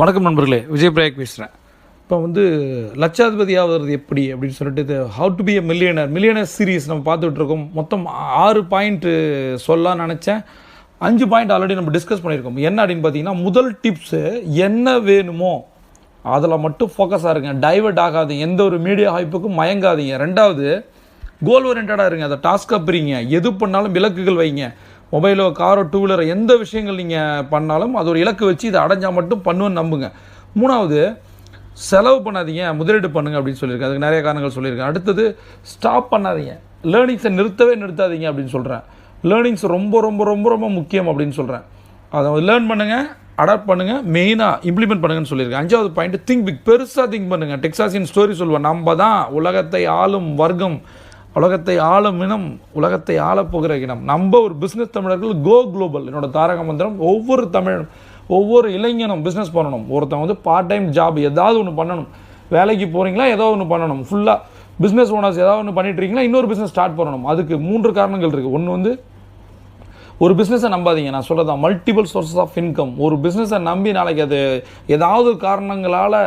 வணக்கம் நண்பர்களே விஜய் பிரயாக் பேசுகிறேன் இப்போ வந்து லட்சாதிபதி ஆகிறது எப்படி அப்படின்னு சொல்லிட்டு இது how to be a millionaire millionaire series நம்ம பார்த்துட்டு இருக்கோம் மொத்தம் ஆறு பாயிண்ட்டு சொல்லலாம்னு நினச்சேன். அஞ்சு பாயிண்ட் ஆல்ரெடி நம்ம டிஸ்கஸ் பண்ணியிருக்கோம். என்ன அப்படின்னு பார்த்தீங்கன்னா முதல் டிப்ஸு என்ன வேணுமோ அதில் மட்டும் ஃபோக்கஸாக இருங்க. டைவர்ட் ஆகாதீங்க. எந்த ஒரு மீடியா ஹைப்புக்கும் மயங்காதீங்க. ரெண்டாவது கோல் ஓரியன்டாக இருங்க. அதை டாஸ்க்காக பிரிங்க. எது பண்ணாலும் விளக்குகள் வைங்க. மொபைலோ காரோ டூ வீலரோ எந்த விஷயங்கள் நீங்கள் பண்ணாலும் அது ஒரு இலக்கு வச்சு இதை அடைஞ்சால் மட்டும் பண்ணுவேன்னு நம்புங்க. மூணாவது செலவு பண்ணாதீங்க முதலீடு பண்ணுங்க அப்படின்னு சொல்லியிருக்கேன். அதுக்கு நிறைய காரணங்கள் சொல்லியிருக்கேன். அடுத்தது ஸ்டாப் பண்ணாதீங்க. லேர்னிங்ஸை நிறுத்தவே நிறுத்தாதீங்க அப்படின்னு சொல்கிறேன் லேர்னிங்ஸ் ரொம்ப ரொம்ப ரொம்ப ரொம்ப முக்கியம் அப்படின்னு சொல்கிறேன் அதை லேர்ன் பண்ணுங்கள் அடாப்ட் பண்ணுங்கள் மெயினாக இம்ப்ளிமெண்ட் பண்ணுங்கன்னு சொல்லியிருக்கேன். அஞ்சாவது பாயிண்ட் திங்க் பிக் பெருசாக திங்க் பண்ணுங்கள் டெக்ஸாஸின் ஸ்டோரி சொல்லுவேன் நம்ம தான் உலகத்தை ஆளும் வர்க்கம். உலகத்தை ஆளும் இனம் உலகத்தை ஆளப்போகிற இனம். நம்ம ஒரு பிஸ்னஸ் தமிழர்கள் கோ குளோபல் என்னோட தாரக மந்திரம் ஒவ்வொரு தமிழ் ஒவ்வொரு இளைஞனும் பிஸ்னஸ் பண்ணணும். ஒருத்தன் வந்து பார்ட் டைம் ஜாப் ஏதாவது ஒன்று பண்ணணும். வேலைக்கு போகிறீங்களா ஏதோ ஒன்று பண்ணணும். ஃபுல்லாக பிஸ்னஸ் ஓனர்ஸ் ஏதாவது ஒன்று பண்ணிட்டு இருக்கீங்களா? இன்னொரு பிஸ்னஸ் ஸ்டார்ட் பண்ணணும். அதுக்கு மூன்று காரணங்கள் இருக்குது ஒன்று வந்து ஒரு பிஸ்னஸை நம்பாதீங்க. நான் சொல்கிறதா மல்டிபிள் சோர்ஸஸ் ஆஃப் இன்கம் ஒரு பிஸ்னஸை நம்பி நாளைக்கு அது ஏதாவது காரணங்களால்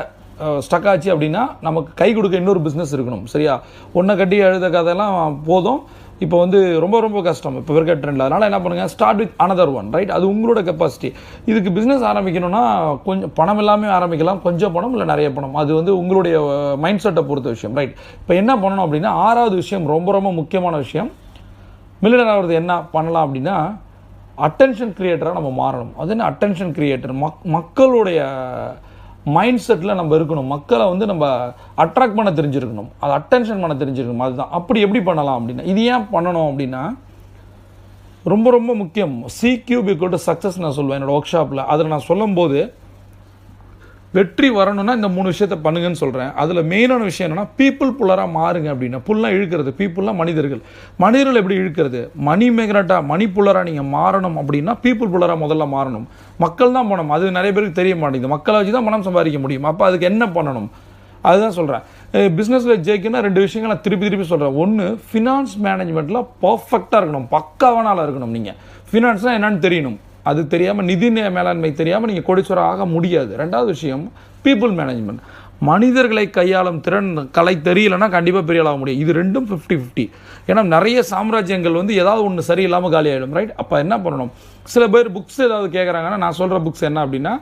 ஸ்டக் ஆச்சு அப்படின்னா நமக்கு கை கொடுக்க இன்னொரு பிஸ்னஸ் இருக்கணும். சரியா? ஒன்றை கட்டி எழுத கதையெல்லாம் போதும். இப்போ வந்து ரொம்ப ரொம்ப கஷ்டம். இப்போ இருக்க ட்ரெண்டில் அதனால் என்ன பண்ணுங்கள் start with another one right அது உங்களோட கெப்பாசிட்டி இதுக்கு பிஸ்னஸ் ஆரம்பிக்கணும்னா கொஞ்சம் பணம் எல்லாமே ஆரம்பிக்கலாம். கொஞ்சம் பணம் இல்லை நிறைய பணம். அது வந்து உங்களுடைய மைண்ட் செட்டை பொறுத்த விஷயம் ரைட் இப்போ என்ன பண்ணணும் அப்படின்னா ஆறாவது விஷயம் ரொம்ப ரொம்ப முக்கியமான விஷயம். மில்லியனர் ஆகிறது என்ன பண்ணலாம் அப்படின்னா அட்டென்ஷன் கிரியேட்டராக நம்ம மாறணும். அது என்ன? அட்டென்ஷன் கிரியேட்டர் மக் மக்களுடைய மைண்ட் செட்டில் நம்ம இருக்கணும். மக்களை வந்து நம்ம அட்ராக்ட் பண்ண தெரிஞ்சிருக்கணும். அது அட்டென்ஷன் பண்ண தெரிஞ்சிருக்கணும். அதுதான். அப்படி எப்படி பண்ணலாம் அப்படின்னா இது ஏன் பண்ணணும் அப்படின்னா ரொம்ப ரொம்ப முக்கியம். C cube equal to success நான் சொல்லுவேன் என்னோட ஒர்க் ஷாப்பில் அதில் நான் சொல்லும்போது வெற்றி வரணும்னா இந்த மூணு விஷயத்த பண்ணுங்கன்னு சொல்கிறேன் அதில் மெயினான விஷயம் என்னென்னா பீப்புள் புல்லராக மாறுங்க அப்படின்னா புல்லாம் இழுக்கிறது. பீப்புள்லாம் மனிதர்கள். மனிதர்கள் எப்படி இழுக்கிறது? மணி மேக்னட்டாக மணி புல்லராக நீங்கள் மாறணும் அப்படின்னா பீப்புள் புல்லராக முதல்ல மாறணும். மக்கள் தான் பணம் அது நிறைய பேருக்கு தெரிய மாட்டேங்குது. மக்களை வச்சு தான் பணம் சம்பாதிக்க முடியும். அப்போ அதுக்கு என்ன பண்ணணும்? அதுதான் சொல்கிறேன் பிஸ்னஸில் ஜெயிக்கணும்னா ரெண்டு விஷயங்கள் நான் திருப்பி திருப்பி சொல்கிறேன் ஒன்று ஃபினான்ஸ் மேனேஜ்மெண்ட்டில் பர்ஃபெக்டாக இருக்கணும். பக்காவானால இருக்கணும் நீங்கள் ஃபினான்ஸ்னால் என்னென்னு தெரியணும். அது தெரியாமல் நிதி மேலாண்மை தெரியாமல் நீங்கள் கொடிச்சுவர ஆக முடியாது. ரெண்டாவது விஷயம் பீப்புள் மேனேஜ்மெண்ட் மனிதர்களை கையாளும் திறன் கலை தெரியலன்னா கண்டிப்பாக பெரிய ஆக முடியும். இது ரெண்டும் ஃபிஃப்டி ஃபிஃப்டி ஏன்னா நிறைய சாம்ராஜ்யங்கள் வந்து ஏதாவது ஒன்று சரியில்லாமல் காலி ஆகிடும் ரைட் அப்போ என்ன பண்ணணும்? சில பேர் புக்ஸ் ஏதாவது கேட்குறாங்கன்னா நான் சொல்கிற புக்ஸ் என்ன அப்படின்னா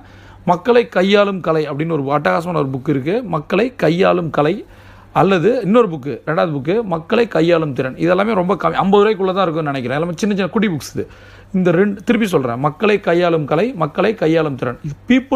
மக்களை கையாளும் கலை அப்படின்னு ஒரு அட்டகாசமான ஒரு புக் இருக்குது மக்களை கையாளும் கலை அல்லது இன்னொரு புக்கு ரெண்டாவது புக்கு மக்களை கையாளும் திறன். இதெல்லாமே ரொம்ப கம்மி ஐம்பது ரூபாய்க்குள்ளே தான் இருக்கும்னு நினைக்கிறேன். எல்லாமே சின்ன சின்ன குட்டி புக்ஸ் இது. இந்த ரெண்டு திருப்பி சொல்கிறேன் மக்களை கையாளும் கலை மக்களை கையாளும் திறன். இது பீப்புள்